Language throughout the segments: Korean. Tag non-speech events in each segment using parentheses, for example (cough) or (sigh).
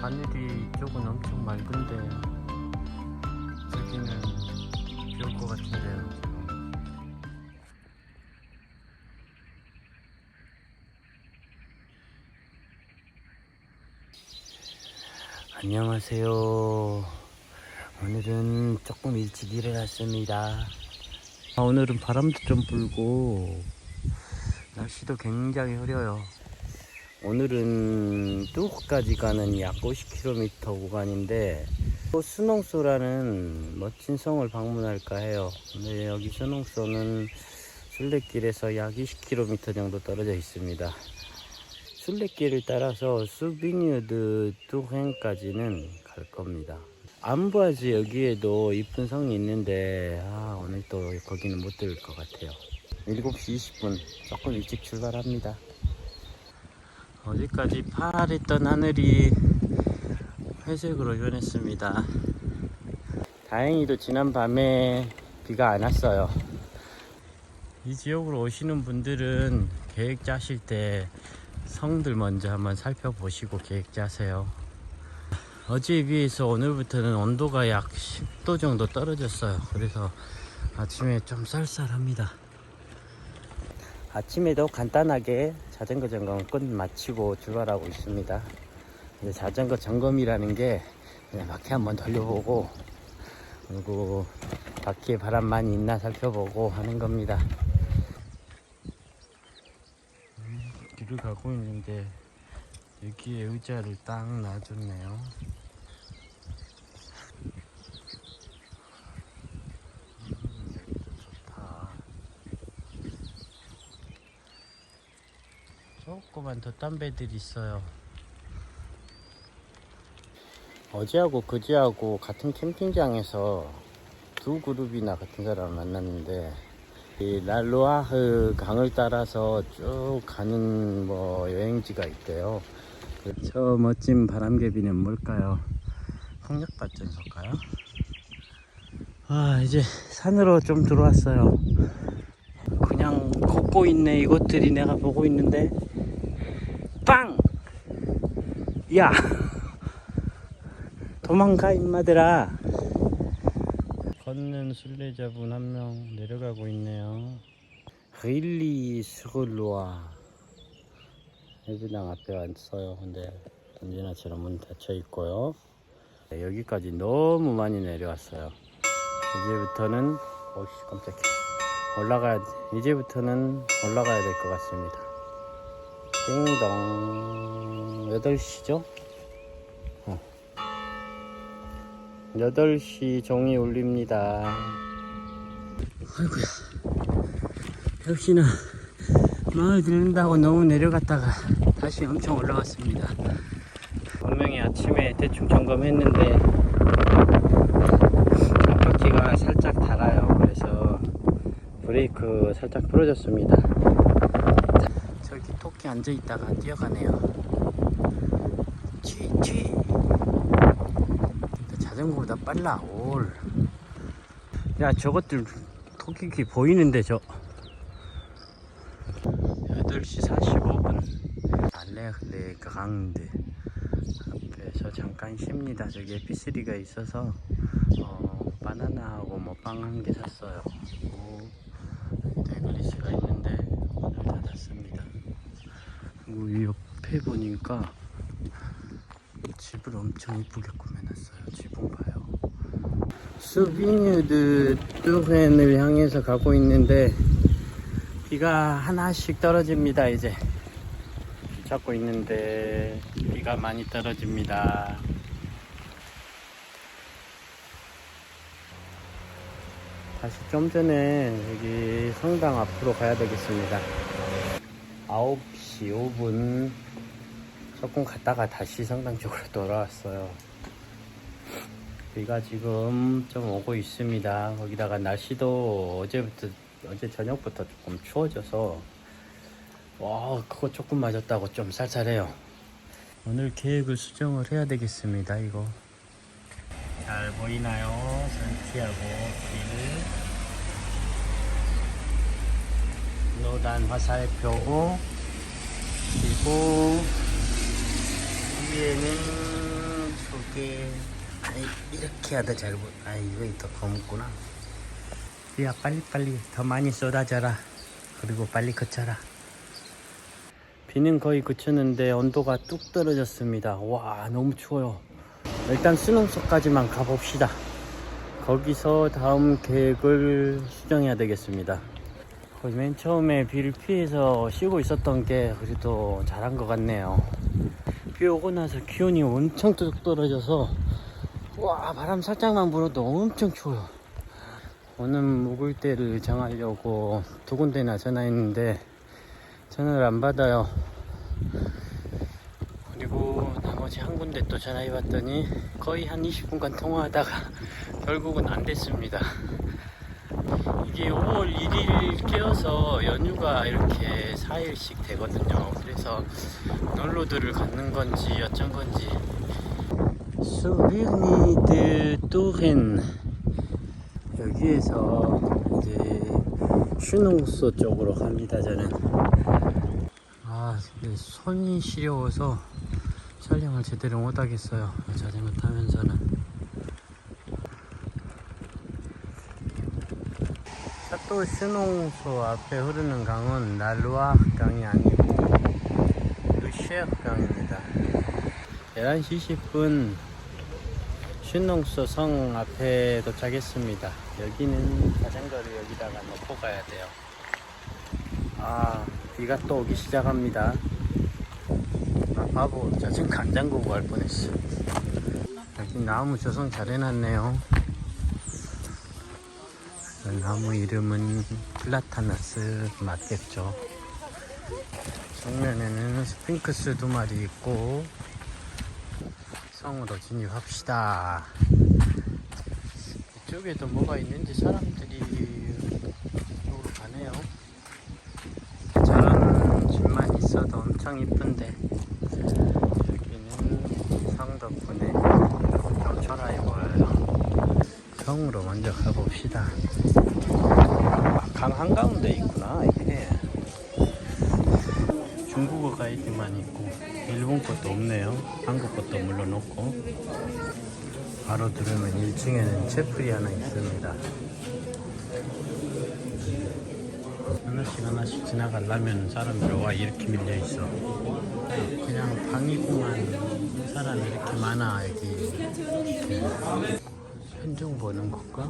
하늘이 이쪽은 엄청 맑은데 여기는 비 올 것 같은데요. 안녕하세요. 오늘은 조금 일찍 일어났습니다. 아, 오늘은 바람도 좀 불고 날씨도 굉장히 흐려요. 오늘은 뚝까지 가는 약 50km 구간인데 또 수농소라는 멋진 성을 방문할까 해요. 근데 여기 수농소는 순례길에서 약 20km 정도 떨어져 있습니다. 순례길을 따라서 수비뉴드 뚜행까지는 갈 겁니다. 안부아지 여기에도 이쁜 성이 있는데 아, 오늘 또 거기는 못 들을 것 같아요. 7시 20분 조금 일찍 출발합니다. 어제까지 파랬던 하늘이 회색으로 변했습니다. 다행히도 지난 밤에 비가 안 왔어요. 이 지역으로 오시는 분들은 계획 짜실 때 성들 먼저 한번 살펴보시고 계획 짜세요. 어제에 비해서 오늘부터는 온도가 약 10도 정도 떨어졌어요. 그래서 아침에 좀 쌀쌀합니다. 아침에도 간단하게 자전거 점검 끝 마치고 출발하고 있습니다. 이제 자전거 점검이라는 게 바퀴 한번 돌려보고 그리고 바퀴에 바람 많이 있나 살펴보고 하는 겁니다. 음, 길을 가고 있는데 여기에 의자를 딱 놔줬네요. 음, 여기도 좋다. 조그만 돛담배들이 있어요. 어제하고 그제하고 같은 캠핑장에서 두 그룹이나 같은 사람을 만났는데 이 랄로아흐 강을 따라서 쭉 가는 뭐 여행지가 있대요. 저 멋진 바람개비는 뭘까요? 풍력발전소일까요? 아 이제 산으로 좀 들어왔어요. 그냥 걷고 있네 이것들이 내가 보고 있는데 빵! 야! (laughs) 도망가 임마들아. 걷는 순례자분 한 명 내려가고 있네요. 릴리 스글로아. 해변장 앞에 왔어요. 근데 언제나처럼 문 닫혀 있고요. 네, 여기까지 너무 많이 내려왔어요. 이제부터는 오씨 깜짝이야. 올라가야 돼. 이제부터는 올라가야 될 것 같습니다 띵동 8시죠? 8시 종이 울립니다. 아이고야. 역시나 마을 들른다고 너무 내려갔다가 다시 엄청 올라갔습니다. 분명히 아침에 대충 점검했는데 앞바퀴가 살짝 달아요. 그래서 브레이크 살짝 부러졌습니다. 저기 토끼 앉아 있다가 뛰어가네요. 쥐, 쥐. 자전거보다 빨라 올. 야 저것들 토끼기 보이는데 저 8시 45분 알레르 강드 앞에서 잠깐 쉽니다 저기 에피스리가 있어서 어, 바나나하고 뭐 빵 한 개 샀어요 그리고 데글리스가 있는데 오늘 닫았습니다 그리고 이 옆에 보니까 집을 엄청 이쁘게 꾸며놨어요. 지붕 봐요. 수비뉴드 뚜렌을 향해서 가고 있는데 비가 하나씩 떨어집니다. 이제 잡고 있는데 비가 많이 떨어집니다. 다시 좀 전에 여기 성당 앞으로 가야 되겠습니다. 9시 5분 조금 갔다가 다시 성당 쪽으로 돌아왔어요. 비가 지금 좀 오고 있습니다. 거기다가 날씨도 어제부터 어제 저녁부터 조금 추워져서 와 그거 조금 맞았다고 좀 쌀쌀해요. 오늘 계획을 수정을 해야 되겠습니다. 이거 잘 보이나요? 산티아고 길 노단 화살표고 그리고 위에는 이렇게 아이, 이렇게 하다 잘 보. 아 이거 더 검구나. 비야 빨리빨리 더 많이 쏟아져라. 그리고 빨리 그쳐라. 비는 거의 그쳤는데 온도가 뚝 떨어졌습니다. 와 너무 추워요. 일단 수능소까지만 가봅시다. 거기서 다음 계획을 수정해야 되겠습니다. 거의 맨 처음에 비를 피해서 쉬고 있었던 게 그래도 잘한 것 같네요. 비 오고 나서 기온이 엄청 뚝 떨어져서 와 바람 살짝만 불어도 엄청 추워요. 오는 묵을 때를 정하려고 두 군데나 전화했는데 전화를 안 받아요. 그리고 나머지 한 군데 또 전화해 봤더니 거의 한 20분간 통화하다가 (laughs) 결국은 안 됐습니다. 이게 5월 1일 끼어서 연휴가 이렇게 4일씩 되거든요. 그래서 놀러들을 갖는 건지 어쩐 건지. 수비니 드 또렌 여기에서 이제 슈농소 쪽으로 갑니다. 저는. 아, 근데 손이 시려워서 촬영을 제대로 못 하겠어요. 자전거 타면서는. 샤 또 슈농소 앞에 흐르는 강은 날루아 강이 아니고 루시아 강입니다. 11시 20분 슈농소 성 앞에 도착했습니다. 여기는 자전거를 여기다가 놓고 가야 돼요. 아, 비가 또 오기 시작합니다. 아, 바보, 자전거 안 잠그고 갈 뻔했어. 여기 나무 조성 잘 해놨네요. 이 나무 이름은 플라타나스 맞겠죠. 정면에는 스핑크스 두 마리 있고, 성으로 진입합시다. 이쪽에도 뭐가 있는지 사람들이 이쪽으로 가네요. 저런 집만 있어도 엄청 이쁜데 여기는 성 덕분에 초라해 성으로 먼저 가봅시다. 아, 강 한가운데 있구나 이게. 중국어 가이드만 있고 일본 것도 없네요. 한국 것도 물론 없고 바로 들으면 1층에는 채플이 하나 있습니다. 하나씩 하나씩 지나가려면 사람들 와 이렇게 밀려 있어. 그냥 방이구만 사람이 이렇게 많아 여기. 현종 보는 건가?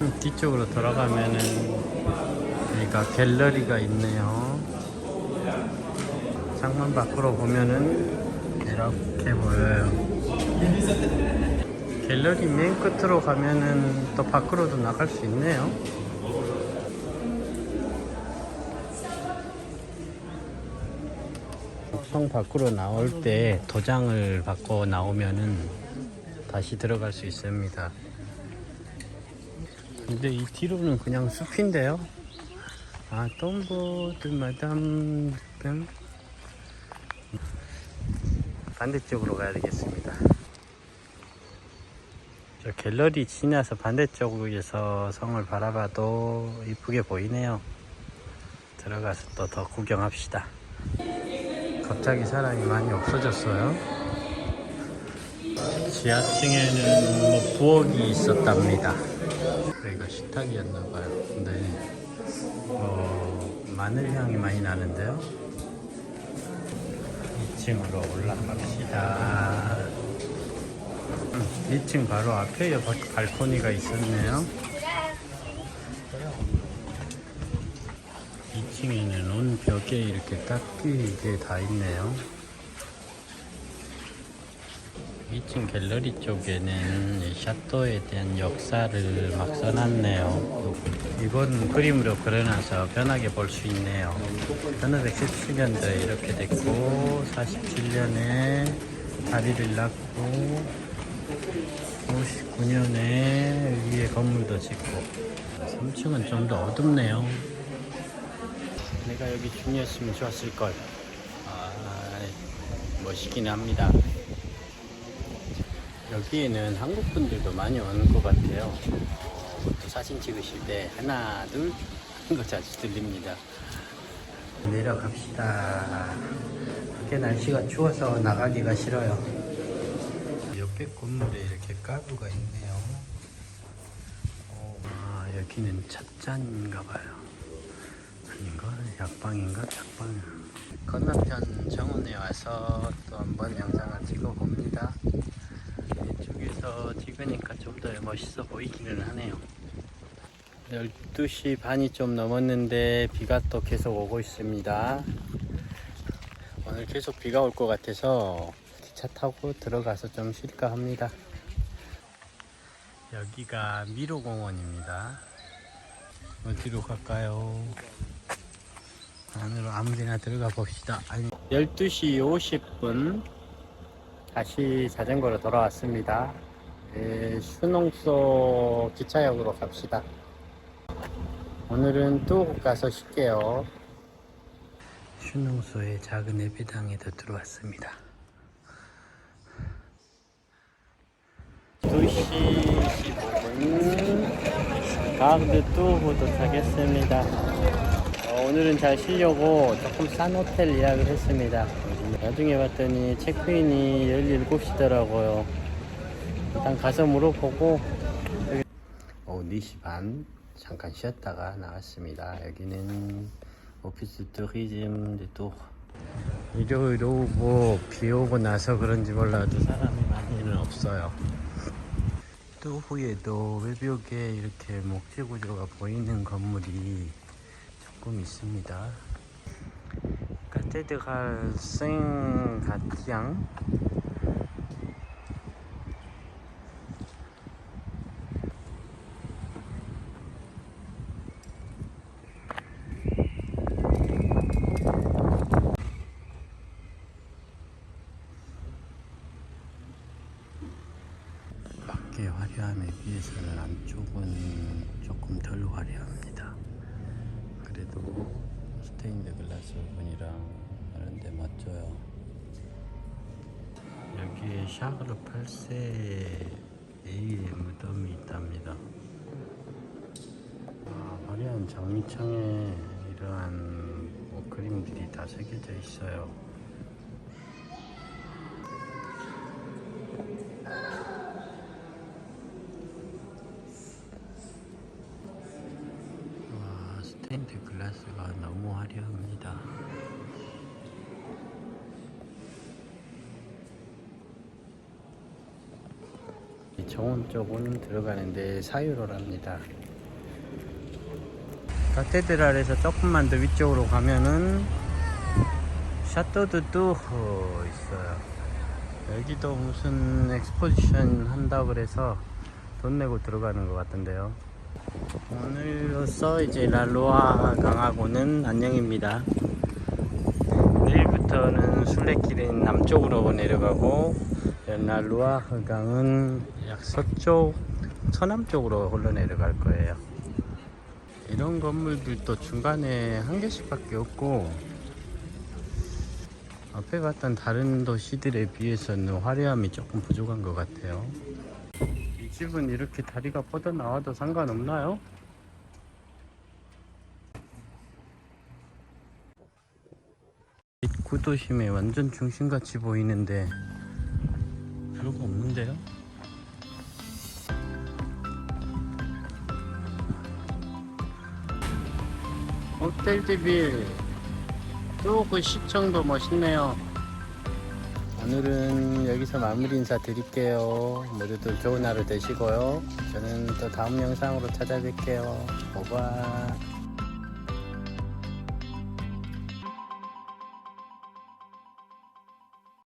음, 뒤쪽으로 돌아가면은 여기가 갤러리가 있네요. 창문 밖으로 보면은 이렇게 보여요. 갤러리 맨 끝으로 가면은 또 밖으로도 나갈 수 있네요. 성 밖으로 나올 때 도장을 받고 나오면은 다시 들어갈 수 있습니다. 근데 이 뒤로는 그냥 숲인데요. 아, 톰보드 마담 뱀 반대쪽으로 가야 되겠습니다. 저 갤러리 지나서 반대쪽에서 성을 바라봐도 이쁘게 보이네요. 들어가서 또 더 구경합시다. 갑자기 사람이 많이 없어졌어요. 지하층에는 뭐 부엌이 있었답니다. 여기가 식탁이었나봐요. 근데 어, 마늘 향이 많이 나는데요. 2층으로 올라갑시다. 음, 2층 바로 앞에 여 발코니가 있었네요. 2층에는 온 벽에 이렇게 딱히 다 있네요. 2층 갤러리 쪽에는 이 샤또에 대한 역사를 막 써놨네요. 이번 그림으로 그려놔서 편하게 볼 수 있네요. 1517년도에 이렇게 됐고, 47년에 다리를 낳고, 59년에 위에 건물도 짓고, 3층은 좀 더 어둡네요. 내가 여기 중이었으면 좋았을걸. 아, 멋있긴 합니다. 여기에는 한국 분들도 많이 오는 것 같아요. 또 사진 찍으실 때 하나, 둘 하는 거 자주 들립니다. 내려갑시다. 밖에 날씨가 추워서 나가기가 싫어요. 옆에 건물에 이렇게 가구가 있네요. 어, 아, 여기는 찻잔인가 봐요. 아닌가? 약방인가? 약방. 건너편 정원에 와서 또 한번 영상을 찍어 봅니다. 이쪽에서 찍으니까 좀 더 멋있어 보이기는 하네요. 12시 반이 좀 넘었는데 비가 또 계속 오고 있습니다. 오늘 계속 비가 올 것 같아서 기차 타고 들어가서 좀 쉴까 합니다. 여기가 미로공원입니다. 어디로 갈까요? 안으로 아무데나 들어가 봅시다. 아니, 12시 50분 다시 자전거로 돌아왔습니다. 예, 수농소 기차역으로 갑시다. 오늘은 또 가서 쉴게요. 수능소의 작은 예배당에도 들어왔습니다. 2시 15분 가운데 뚜고 도착했습니다. 어, 오늘은 잘 쉬려고 조금 싼 호텔 예약을 했습니다. 나중에 봤더니 체크인이 17시더라고요. 일단 가서 물어보고 오후 4시 반 잠깐 쉬었다가 나왔습니다. 여기는 오피스 투리즘 또 일요일로 뭐비 오고 나서 그런지 몰라도 사람이 많이는 없어요. 또 후에도 외벽에 이렇게 목재 구조가 보이는 건물이 조금 있습니다. 카테드랄 생 가티앙 밖의 화려함에 비해서는 안쪽은 조금 덜 화려합니다. 그래도 스테인드 글라스 부분이랑 하는데 맞줘요. 여기에 샤르 8세 A의 무덤이 있답니다. 아, 화려한 장미창에 이러한 뭐 그림들이 다 새겨져 있어요. 와, 스테인드 글라스가 너무 화려합니다. 이 정원 쪽은 들어가는데 사유로랍니다. 카테드랄에서 조금만 더 위쪽으로 가면은 샤토드 뚜호 있어요. 여기도 무슨 엑스포지션 한다 그래서 돈 내고 들어가는 것 같던데요. 오늘로써 이제 랄로아 강하고는 안녕입니다. 내일부터는 순례길은 남쪽으로 내려가고 랄로아 강은 약 서쪽 서남쪽으로 흘러내려갈 거예요. 이런 건물들도 중간에 한 개씩밖에 없고 앞에 봤던 다른 도시들에 비해서는 화려함이 조금 부족한 것 같아요. 이 집은 이렇게 다리가 뻗어 나와도 상관없나요? 구도심에 완전 중심같이 보이는데 별거 없는데요? 호텔 DB 또그 시청도 멋있네요. 오늘은 여기서 마무리 인사 드릴게요. 모두들 좋은 하루 되시고요. 저는 또 다음 영상으로 찾아뵐게요. 오바.